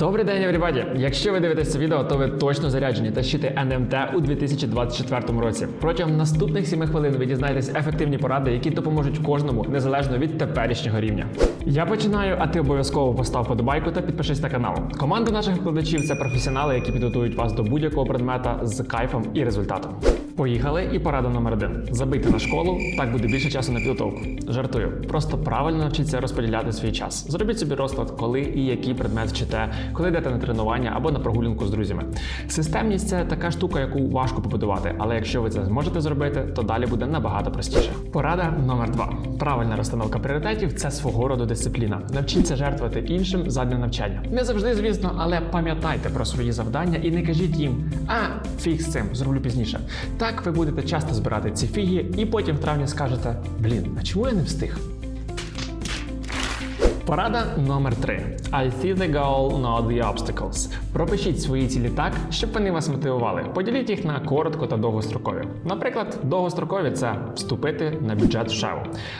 Добрий день, everybody! Якщо ви дивитесь це відео, то ви точно заряджені тащити НМТ у 2024 році. Протягом наступних 7 хвилин ви дізнаєтесь ефективні поради, які допоможуть кожному незалежно від теперішнього рівня. Я починаю, а ти обов'язково постав подобайку та підпишись на канал. Команда наших викладачів це професіонали, які підготують вас до будь-якого предмета з кайфом і результатом. Поїхали, і порада номер один: забийте на школу, так буде більше часу на підготовку. Жартую, просто правильно навчіться розподіляти свій час. Зробіть собі розклад, коли і який предмет вчите, коли йдете на тренування або на прогулянку з друзями. Системність це така штука, яку важко побудувати, але якщо ви це зможете зробити, то далі буде набагато простіше. Порада номер два: правильна розстановка пріоритетів це свого роду дисципліна. Навчіться жертвувати іншим задля навчання. Не завжди, звісно, але пам'ятайте про свої завдання і не кажіть їм, а фіг з цим, зроблю пізніше. Так ви будете часто збирати ці фіги, і потім в травні скажете: блін, а чому я не встиг? Порада номер 3. I see the goal, not the obstacles. Пропишіть свої цілі так, щоб вони вас мотивували. Поділіть їх на коротко та довгострокові. Наприклад, довгострокові це вступити на бюджет в ШЕУ,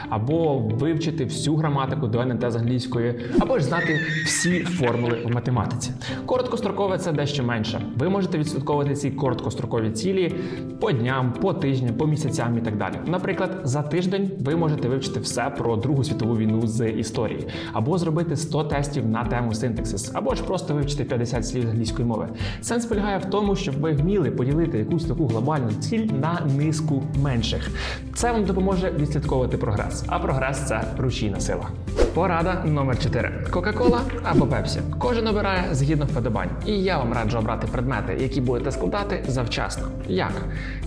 або вивчити всю граматику до НМТ з англійської, або ж знати всі формули в математиці. Короткострокове це дещо менше. Ви можете відслідковувати ці короткострокові цілі по дням, по тижням, по місяцям і так далі. Наприклад, за тиждень ви можете вивчити все про Другу світову війну з історії, або зробити 100 тестів на тему синтаксис, або ж просто вивчити 50 слів з англійської мови. Сенс полягає в тому, щоб ви вміли поділити якусь таку глобальну ціль на низку менших. Це вам допоможе відслідковувати прогрес, а прогрес це рушійна сила. Порада номер 4. Кока-кола або Пепсі. Кожен обирає згідно вподобань. І я вам раджу обрати предмети, які будете складати завчасно. Як?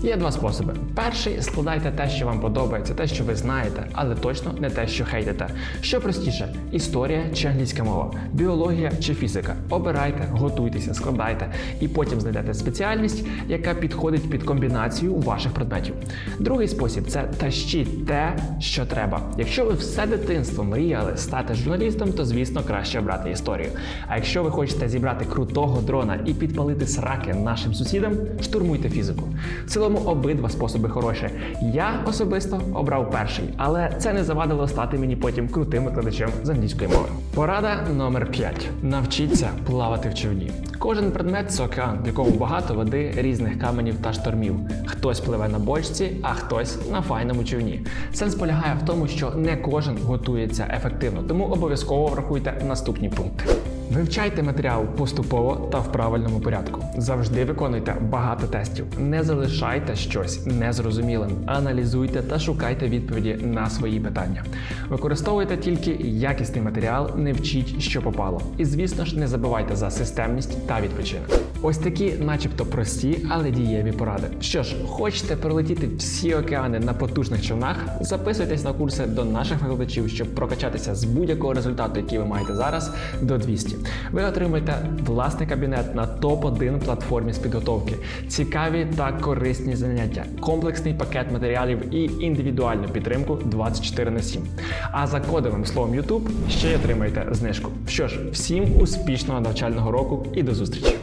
Є два способи. Перший складайте те, що вам подобається, те, що ви знаєте, але точно не те, що хейтите. Що простіше: історія чи англійська мова, біологія чи фізика. Обирайте, готуйтеся, складайте, і потім знайдете спеціальність, яка підходить під комбінацію ваших предметів. Другий спосіб це тащіть те, що треба. Якщо ви все дитинство мріяли стати журналістом, то звісно краще обрати історію. А якщо ви хочете зібрати крутого дрона і підпалити сраки нашим сусідам, штурмуйте фізику. В цілому обидва способи хороші. Я особисто обрав перший, але це не завадило стати мені потім крутим викладачем з англійської мови. Порада номер 5. Навчіться плавати в човні. Кожен предмет це океан, в якому багато води, різних каменів та штормів. Хтось пливе на бочці, а хтось на файному човні. Сенс полягає в тому, що не кожен готується ефективно, тому обов'язково врахуйте наступні пункти. Вивчайте матеріал поступово та в правильному порядку. Завжди виконуйте багато тестів. Не залишайте щось незрозумілим. Аналізуйте та шукайте відповіді на свої питання. Використовуйте тільки якісний матеріал, не вчіть, що попало. І звісно ж, не забувайте за системність та відпочинок. Ось такі, начебто, прості, але дієві поради. Що ж, хочете пролетіти всі океани на потужних човнах? Записуйтесь на курси до наших викладачів, щоб прокачатися з будь-якого результату, який ви маєте зараз, до 200. Ви отримаєте власний кабінет на топ-1 платформі з підготовки, цікаві та корисні заняття, комплексний пакет матеріалів і індивідуальну підтримку 24 на 7. А за кодовим словом YouTube ще й отримаєте знижку. Що ж, всім успішного навчального року і до зустрічі!